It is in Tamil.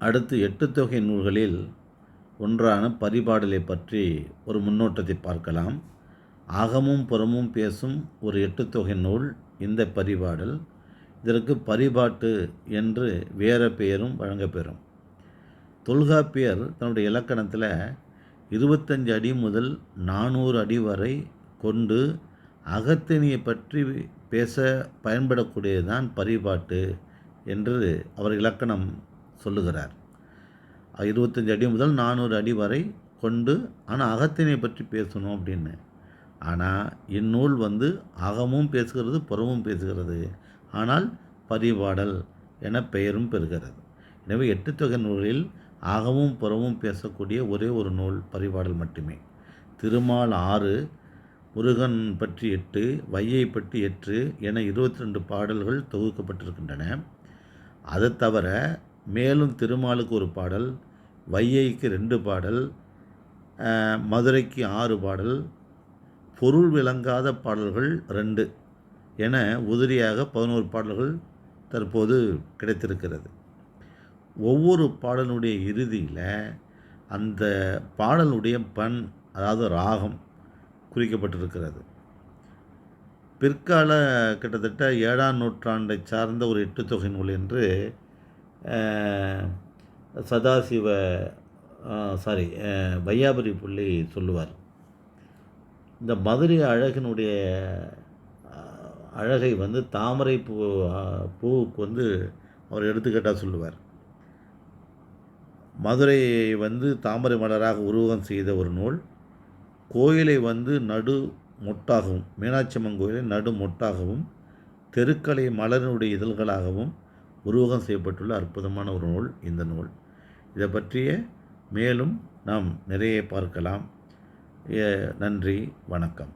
அடுத்து எட்டு தொகை நூல்களில் ஒன்றான பரிபாடலை பற்றி ஒரு முன்னோட்டத்தை பார்க்கலாம். அகமும் புறமும் பேசும் ஒரு எட்டு தொகை நூல் இந்த பரிபாடல். இதற்கு பரிபாட்டு என்று வேறு பெயரும் வழங்கப்பெறும். தொல்காப்பியர் தன்னுடைய இலக்கணத்தில் இருபத்தஞ்சு அடி முதல் நானூறு அடி வரை கொண்டு அகத்தினியை பற்றி பேச பயன்படக்கூடியதுதான் பரிபாட்டு என்று அவர் இலக்கணம் சொல்லுகிறார். இருபத்தஞ்சி அடி முதல் நானூறு அடி வரை கொண்டு ஆனால் அகத்தினை பற்றி பேசணும் அப்படின்னு. ஆனால் இந்நூல் வந்து அகமும் பேசுகிறது புறமும் பேசுகிறது. ஆனால் பரிபாடல் என பெயரும் பெறுகிறது. எனவே எட்டு தொகை நூலில் அகமும் புறமும் பேசக்கூடிய ஒரே ஒரு நூல் பரிபாடல் மட்டுமே. திருமால் ஆறு முருகன் பற்றி எட்டு வையை பற்றி எட்டு என இருபத்தி ரெண்டு பாடல்கள் தொகுக்கப்பட்டிருக்கின்றன. அதை தவிர மேலும் திருமாலுக்கு ஒரு பாடல் வையைக்கு ரெண்டு பாடல் மதுரைக்கு ஆறு பாடல் பொருள் விளங்காத பாடல்கள் ரெண்டு என உதிரியாக பதினோரு பாடல்கள் தற்போது கிடைத்திருக்கிறது. ஒவ்வொரு பாடலுடைய இறுதியில் அந்த பாடலுடைய பண் அதாவது ராகம் குறிக்கப்பட்டிருக்கிறது. பிற்கால கிட்டத்தட்ட ஏழாம் நூற்றாண்டை சார்ந்த ஒரு எட்டு தொகை நூல் என்று சதாசிவ சாரி வையாபுரி புள்ளி சொல்லுவார். இந்த மதுரை அழகினுடைய அழகை வந்து தாமரை பூ பூவுக்கு வந்து அவர் எடுத்துக்கிட்டால் சொல்லுவார். மதுரையை வந்து தாமரை மலராக உருவகம் செய்த ஒரு நூல். கோயிலை வந்து நடு மொட்டாகவும் மீனாட்சி அம்மன் கோயிலை நடு மொட்டாகவும் தெருக்களை மலரினுடைய இதழ்களாகவும் உருவகம் செய்யப்பட்டுள்ள அற்புதமான ஒரு நூல் இந்த நூல். இதை பற்றிய மேலும் நாம் நிறைய பார்க்கலாம். நன்றி வணக்கம்.